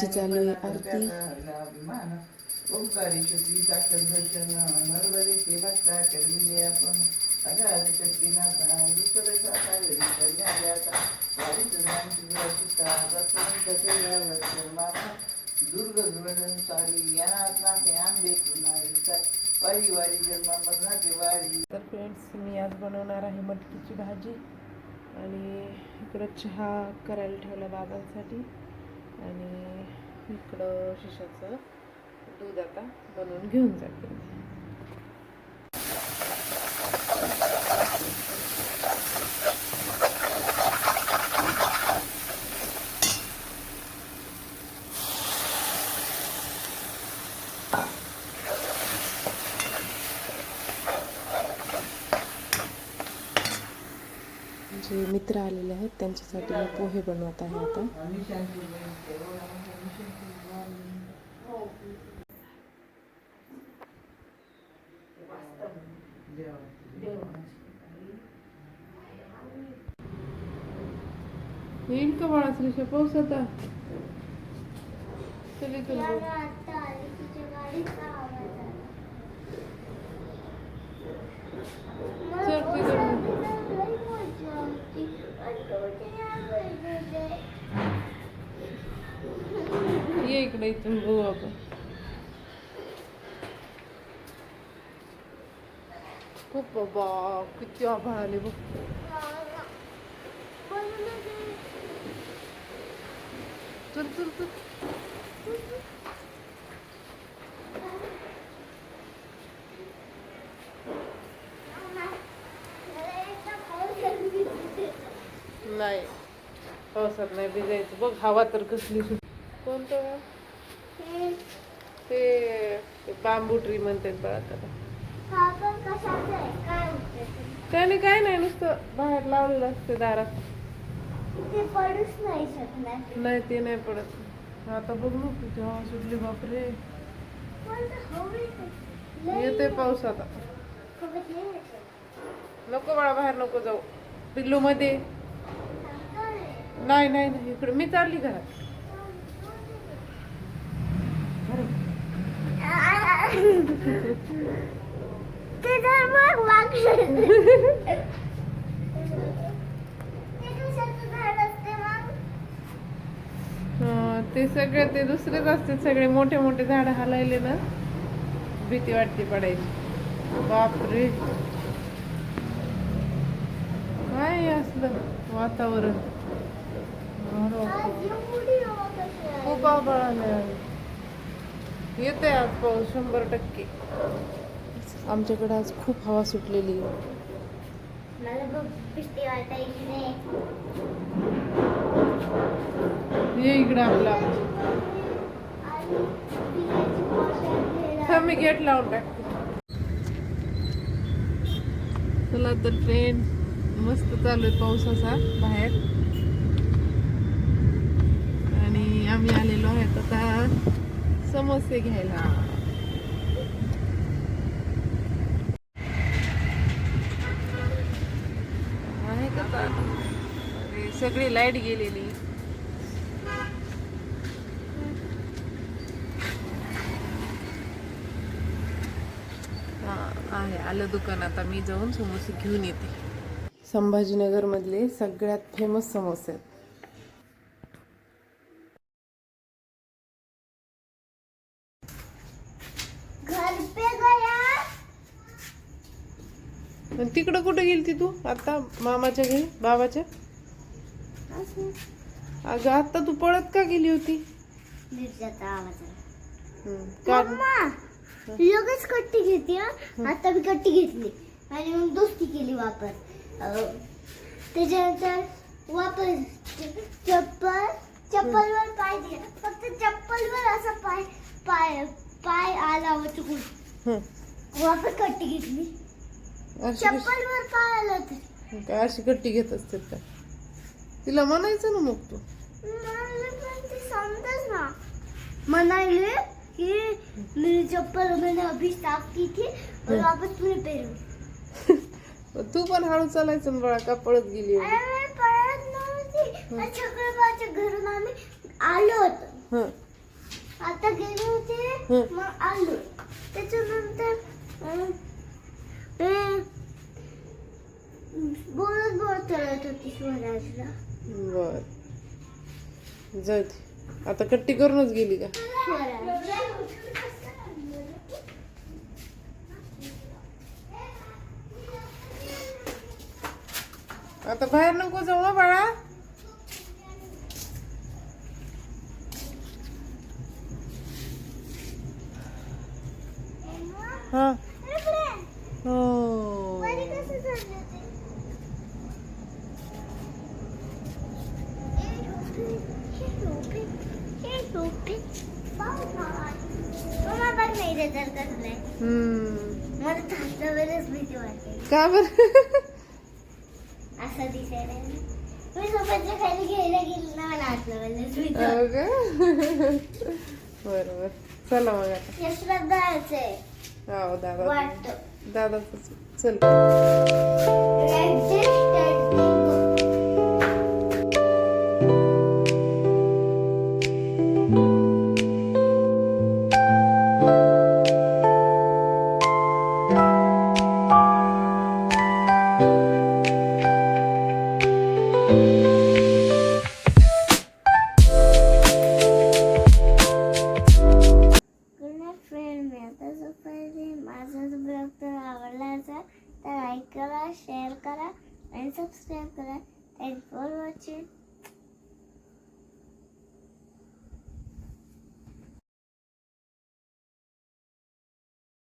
आईंची चालू आहे आरती. ओंकारी शुद्धी दर्शन आपण अगाध माता दुर्ग सारी यानात नाते आंबे नाही वारी वारी जन्मामधला ते वारी तर फ्रेंड्स मी आज बनवणार आहे मटकीची भाजी. आणि इकडं चहा करायला ठेवला बाबांसाठी. आणि इकडं शिशाचं दूध आता बनवून घेऊन जाते. जे मित्र आलेले आहेत त्यांच्यासाठी मी पोहे बनवत आहे आता. येईल का बाळा श्रीषा पाऊस आता. चल तुला बघ. चल तिथून बघ. ये इकडे इथून बघू आपण खूप बाबा किती आभाळ आले बघ चल चल चल नाही पावसात नाही भिजायचं बघ हवा तर कसली कोणतं ते बांबू ट्री म्हणतात बघा त्याला त्याने काय नाही नुसतं बाहेर लावलेलं असते दारात. नाही ते नाही पडत. आता बघ ना किती हवा सुटली बापरे. येते पाऊस आता. नको बाळा बाहेर नको जाऊ. पिल्लू मध्ये नाही नाही नाही इकडे. मी चालली घरात. ते ते सगळे ते दुसरेच असते सगळे. मोठे मोठे झाड हलायले ना भीती वाटते पडायची. बापरे. काय असलं वातावरण? खूप आभाळ आलंय येते आज पाऊस शंभर टक्के. आमच्याकडे आज खूप हवा सुटलेली. आहे ये इकडे आपला. थांब मी गेट लावून टाकते. चला तर ट्रेन मस्त चालू आहे पावसाचा बाहेर. आणि आम्ही आलेलो आहेत आता समोसे घ्यायला आहे का सगळी लाइट गेलेली. आहे. आलं दुकान. आता मी जाऊन समोसे घेऊन येते. संभाजीनगर मधले सगळ्यात फेमस समोसे आहेत. पण तिकडं कुठं गेलती तू? आता मामाच्या घरी? बाबाच्या? अगं आता तू पळत का गेली होती? मिरच्याचा आवाज आला. हम्म, का मम्मा लगेच कट्टी घेते हं. आता मी कट्टी घेतली. आणि मग दोस्ती केली वापर. अं, त्याच्यानंतर वापर चप्पल चप्पलवर पाय दिला. फक्त चप्पलवर असा पाय पाय पाय आला व चुकून. हं. वापस कट्टी घेतली. अशी आला तर काय अशी कट्टी घेत असते का? तिला म्हणायचं ना मग तू. मला पण ते समजत ना. म्हणाले कि चप्पल मैंने अभी साफ की थी और हम्म. वापस तूने पहनी तू पण हळू चालायचं ना बाळा का पळत गेली एवढी? अरे मी पळत नव्हती. छकरबाच्या घरून आम्ही आलो होतो. हं. आता गेले होते. मग आलो. त्याच्यानंतर अं, बोलत बोलत चढत होती स्वराजला बर. जाऊ दे. आता कट्टी करूनच गेली का? स्वराज आता बाहेर नको जाऊ ना बाळा. हा मध्ये कसं चाललं ते? हे टोपी, हे टोपी, हे टोपी. पाहू ना. मम्मा बघ नाही रे तर कसलंय. हम्म मला थांबल्यावरच भीती वाटते का बर असं दिसायला. मी सोबतच्या खाली घ्यायला गेली ना मला आतल्यावरच भीती वाटते. हो का बर? बर चला मग आता. जायचंय हो दादा. दादाच. चल. करा शेअर करा आणि सबस्क्राईब करा थँक्स फॉर वॉचिंग